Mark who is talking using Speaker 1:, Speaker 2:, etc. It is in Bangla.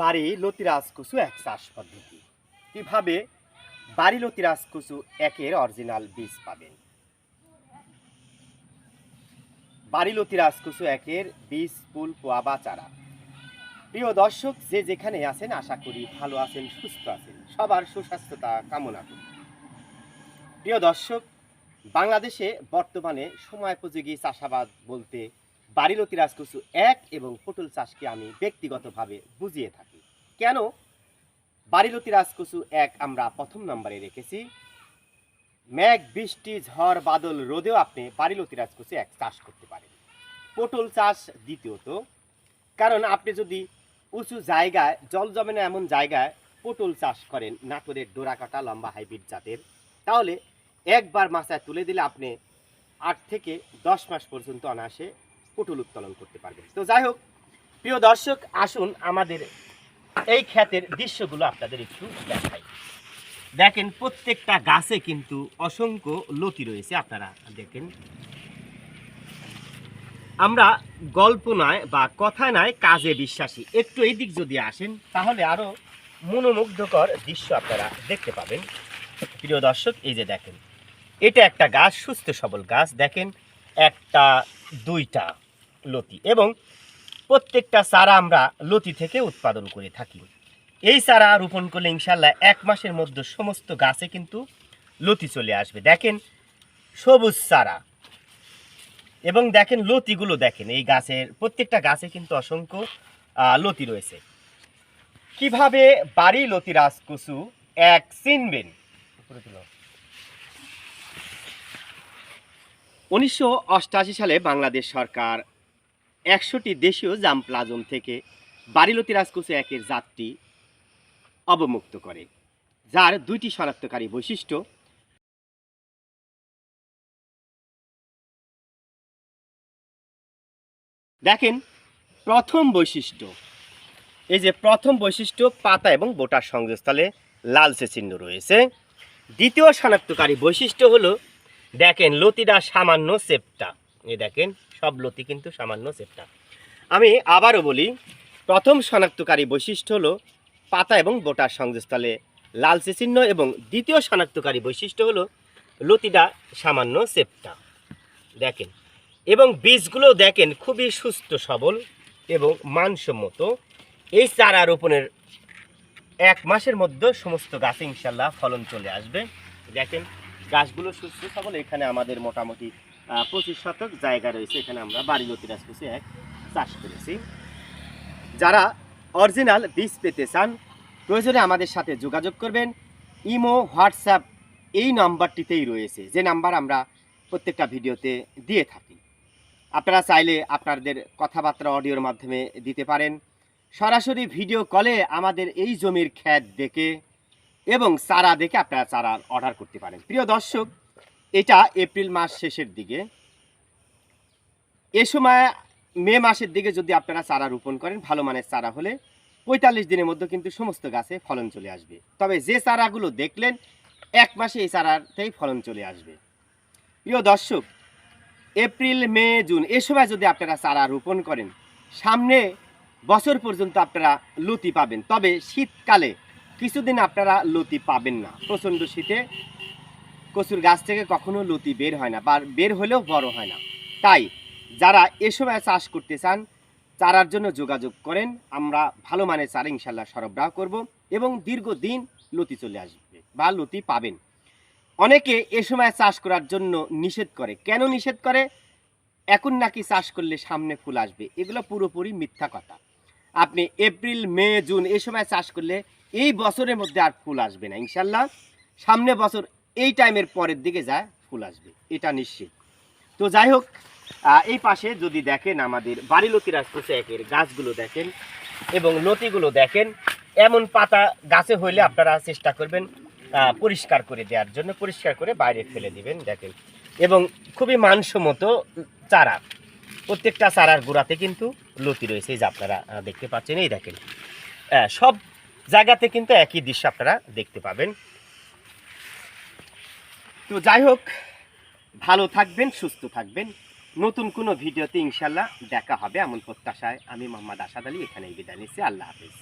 Speaker 1: বাড়ি লতিরাজ কুচু এক চাষ পদ্ধতি কীভাবে বাড়ি লতিরাজ কুচু একের অরিজিনাল বীজ পাবেন? বাড়ি লতিরাজ কুচু একের বীজ, ফুল পোয়া বা চারা। প্রিয় দর্শক, যে যেখানে আছেন, আশা করি ভালো আছেন, সুস্থ আছেন। সবার সুস্বাস্থ্যতা কামনা করি। প্রিয় দর্শক, বাংলাদেশে বর্তমানে সময়োপযোগী চাষাবাদ বলতে বাড়িলতি রাজকুচু এক এবং পটল চাষকে আমি ব্যক্তিগতভাবে বুঝিয়ে থাকি। কেন? বাড়িলতি রাজকুচু এক আমরা প্রথম নম্বরে রেখেছি। মেঘ, বৃষ্টি, ঝড়, বাদল রোদেও আপনি বাড়িলতি রাজকুচু এক চাষ করতে পারেন। পটল চাষ দ্বিতীয়ত, কারণ আপনি যদি উঁচু জায়গায়, জল জমে না এমন জায়গায় পটল চাষ করেন, নাটোরের ডোরাকাটা লম্বা হাইব্রিড জাতের, তাহলে একবার মাথায় তুলে দিলে আপনি আট থেকে দশ মাস পর্যন্ত অনায়াসে পটল উত্তোলন করতে পারবেন তো যাই হোক, প্রিয় দর্শক, আসুন আমাদের এই ক্ষেতের দৃশ্যগুলো আপনাদের একটু দেখাই। দেখেন, প্রত্যেকটা গাছে কিন্তু অসংখ্য লতি রয়েছে, আপনারা দেখেন। আমরা গল্প নয় বা কথা নয় কাজে বিশ্বাসী। একটু এই দিক যদি আসেন, তাহলে আরও মনোমুগ্ধকর দৃশ্য আপনারা দেখতে পাবেন। প্রিয় দর্শক, এই যে দেখেন, এটা একটা গাছ, সুস্থ সবল গাছ। দেখেন, একটা, দুইটা লতি এবং প্রত্যেকটা চারা আমরা লতি থেকে উৎপাদন করে থাকি। এই চারা রোপণ করলে ইনশাল্লাহ এক মাসের মধ্যে সমস্ত গাছে কিন্তু লতি চলে আসবে। দেখেন সবুজ চারা এবং দেখেন লতিগুলো দেখেন, এই গাছের প্রত্যেকটা গাছে কিন্তু অসংখ্য লতি রয়েছে। কীভাবে বাড়ি লতি রাজকুচু এক চিনবেন? উনিশশো সালে বাংলাদেশ সরকার একশোটি দেশীয় জাম প্লাজম থেকে বারিলতি রাজকুচু একের জাতটি অবমুক্ত করে, যার দুইটি শনাক্তকারী বৈশিষ্ট্য দেখেন, প্রথম বৈশিষ্ট্য। এই যে প্রথম বৈশিষ্ট্য, পাতা এবং বোটার সংযোগস্থলে লালচে চিহ্ন রয়েছে। দ্বিতীয় শনাক্তকারী বৈশিষ্ট্য হলো, দেখেন লতিটা সামান্য চেপটা এই দেখেন লতি কিন্তু সামান্য চেপটা আমি আবারও বলি, প্রথম শনাক্তকারী বৈশিষ্ট্য হলো পাতা এবং বোটার সংযোগস্থলে লালচে চিহ্ন এবং দ্বিতীয় শনাক্তকারী বৈশিষ্ট্য হলো লতিটা সামান্য চেপটা দেখেন, এবং বীজগুলো দেখেন খুবই সুস্থ, সবল এবং মানসম্মত। এই চারা রোপণের এক মাসের মধ্যে সমস্ত গাছে ইনশাল্লাহ ফলন চলে আসবে। দেখেন, গাছগুলো সুস্থ, সবল, এখানে আমাদের মোটামুটি পঁচিশ শতক জায়গা রয়েছে। এখানে আমরা বাড়ি লতিরাজ কুচি এক চাষ করেছি। যারা অরিজিনাল বীজ পেতে চান, প্রয়োজনে আমাদের সাথে যোগাযোগ করবেন। ইমো, হোয়াটসঅ্যাপ এই নাম্বারটিতেই রয়েছে, যে নাম্বার আমরা প্রত্যেকটা ভিডিওতে দিয়ে থাকি। আপনারা চাইলে আপনাদের কথাবার্তা অডিওর মাধ্যমে দিতে পারেন। সরাসরি ভিডিও কলে আমাদের এই জমির খ্যাত দেখে এবং চারা দেখে আপনারা চারা অর্ডার করতে পারেন। প্রিয় দর্শক এটা এপ্রিল মাস শেষের দিকে। এ সময় মে মাসের দিকে যদি আপনারা চারা রোপণ করেন, ভালো মানের চারা হলে পঁয়তাল্লিশ দিনের মধ্যে কিন্তু সমস্ত গাছে ফলন চলে আসবে। তবে যে চারাগুলো দেখলেন, এক মাসে এই চারাতেই ফলন চলে আসবে। প্রিয় দর্শক, এপ্রিল, মে, জুন, এ সময় যদি আপনারা চারা রোপণ করেন, সামনে বছর পর্যন্ত আপনারা লতি পাবেন। তবে শীতকালে কিছুদিন আপনারা লতি পাবেন না। প্রচণ্ড শীতে কচুর গাছ থেকে কখনো লতি বের হয় না বা বের হলেও বড় হয় না। তাই যারা এ সময় চাষ করতে চান, চারার জন্য যোগাযোগ করেন। আমরা ভালো মানের চারা ইনশাল্লাহ সরবরাহ করব এবং দীর্ঘদিন লতি চলে আসবে বা লতি পাবেন। অনেকে এ সময় চাষ করার জন্য নিষেধ করে। কেন নিষেধ করে? এখন নাকি চাষ করলে সামনে ফুল আসবে। এগুলো পুরোপুরি মিথ্যা কথা। আপনি এপ্রিল, মে, জুন এ সময় চাষ করলে এই বছরের মধ্যে আর ফুল আসবে না ইনশাল্লাহ। সামনে বছর এই টাইমের পরের দিকে যায় ফুল আসবে, এটা নিশ্চিত। তো যাই হোক এই পাশে যদি দেখেন আমাদের বাড়ি লতিরাজ একের, গাছগুলো দেখেন এবং লতিগুলো দেখেন, এমন পাতা গাছে হইলে আপনারা চেষ্টা করবেন পরিষ্কার করে দেওয়ার জন্য, পরিষ্কার করে বাইরে ফেলে দিবেন, দেখেন। এবং খুবই মানসম্মত চারা, প্রত্যেকটা চারার গোড়াতে কিন্তু লতি রয়েছে যে আপনারা দেখতে পাচ্ছেন, এই দেখেন। সব জায়গাতে কিন্তু একই দৃশ্য আপনারা দেখতে পাবেন। তো যাই হোক, ভালো থাকবেন, সুস্থ থাকবেন। নতুন কোনো ভিডিওতে ইনশাল্লাহ দেখা হবে এমন প্রত্যাশায়। আমি মোহাম্মদ আসাদ আলী, এখানেই বিদায় নিচ্ছি। আল্লাহ হাফিজ।